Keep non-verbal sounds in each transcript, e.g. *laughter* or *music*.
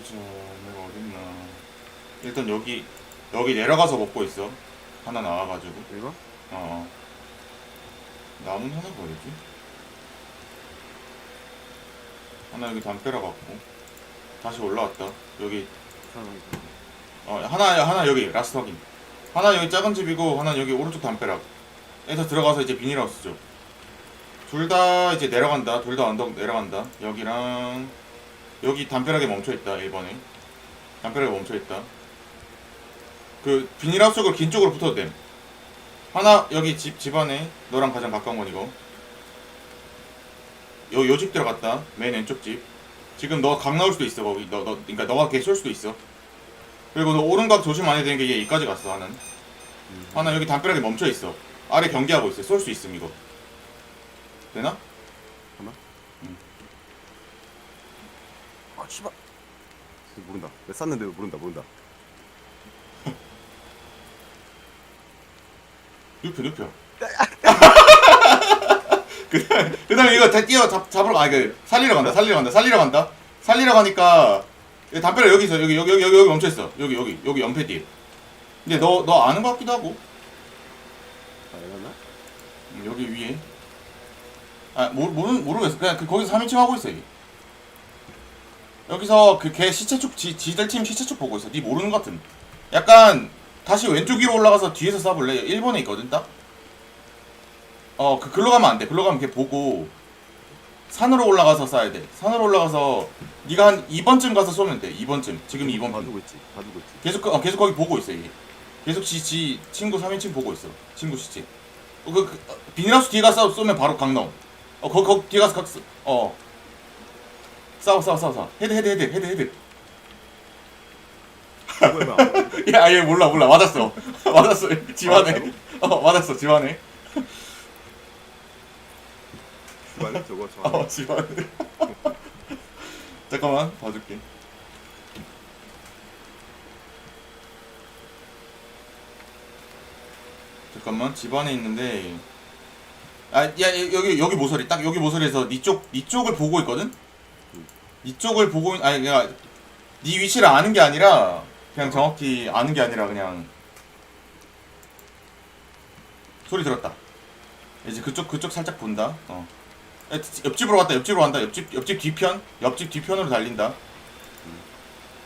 보자 내가 어딨나. 일단 여기 여기 내려가서 먹고 있어. 하나 나와가지고. 이거? 어, 어. 남은 하나 뭐였지? 하나 여기 담벼락 갖고. 다시 올라왔다. 여기. 어 하나 하나 여기 라스트 확인. 하나 여기 작은 집이고 하나 여기 오른쪽 담벼락 에서 들어가서 이제 비닐하우스죠. 둘 다 이제 내려간다. 둘 다 언덕 내려간다. 여기랑 여기 담벼락에 멈춰있다 1번에. 담벼락에 멈춰있다. 그 비닐하우스 쪽으로 긴 쪽으로 붙어도 됨. 하나 여기 집 집안에 너랑 가장 가까운 건 이거. 요 요 집 들어갔다. 맨 왼쪽 집. 지금 너 각 나올 수도 있어 거기. 너 너 그러니까 너가 걔쏠 수도 있어. 그리고 너 오른각 조심 안 해야 되는 게 얘 이까지 갔어 하나는. 하나 여기 담벼락에 멈춰 있어. 아래 경계하고 있어. 쏠 수 있음 이거. 되나? 씨발. 모른다. 내 쐈는데 모른다 모른다. 눕혀 눕혀. *laughs* 그 다음에 그 다음에 이거 다 뛰어 잡, 잡으러 가, 아, 그 살리러 간다 살리러 간다 살리러 간다. 살리러 가니까 이 담벼락 여기 있어. 여기 여기 여기 여기, 멈춰 있어. 여기 여기 여기 연패 뒤에. 근데 너 너 아는 것 같기도 하고. 아 이랬나? 음, 여기 위에. 아 모르 모르 모르겠어. 그냥 그 거기서 3인칭 하고 있어 여기 여기서 그 걔 시체 쪽 지, 지들 팀 시체 쪽 보고 있어. 니 모르는 것 같은. 약간 다시 왼쪽 위로 올라가서 뒤에서 쏴볼래? 1번에 있거든 딱 어 그 글로 가면 안 돼. 글로 가면 걔 보고 산으로 올라가서 쏴야 돼. 산으로 올라가서 네가 한 2번쯤 가서 쏘면 돼. 2번쯤. 지금 2번 봐두고 있지. 봐두고 있지. 계속 그- 어, 계속 거기 보고 있어 얘 계속 지, 지 친구 3인칭 보고 있어. 친구 시체. 어, 그, 그 어, 비닐하우스 뒤에 가서 쏘면 바로 강 나옴. 어 거기 거기 뒤에 가서 각 쏘- 어 싸워 싸워 싸워 싸워. 헤드 헤드 헤드 헤드 헤드. 해봐. *laughs* 야얘 몰라 몰라. 맞았어. *laughs* 맞았어. 집안에. 어 맞았어 집안에. 주변에? 저거 *laughs* 저어 집안에. 잠깐만 봐줄게. 잠깐만 집 안에 있는데. 아야 여기 여기 모서리. 딱 여기 모서리에서 니쪽 니 쪽을 보고 있거든 니 쪽을 보고 있- 아니 그냥 네 위치를 아는 게 아니라 그냥 정확히 아는 게 아니라 그냥 소리 들었다. 이제 그쪽 그쪽 살짝 본다. 어. 야, 옆집으로 갔다 옆집으로 간다. 옆집 옆집 뒤편? 옆집 뒤편으로 달린다.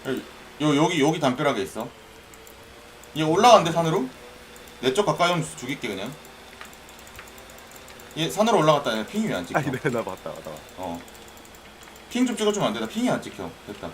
요, 요 여기 여기 담벼락에 있어. 얘 올라간대 산으로? 내 쪽 가까이 오면 죽일게 그냥. 얘 산으로 올라갔다. 얘 핑이 왜안 찍혀? 아니 내가 나 봤다 봤다. 어 핑 좀 찍어주면 안 돼? 나 핑이 안 찍혀. 됐다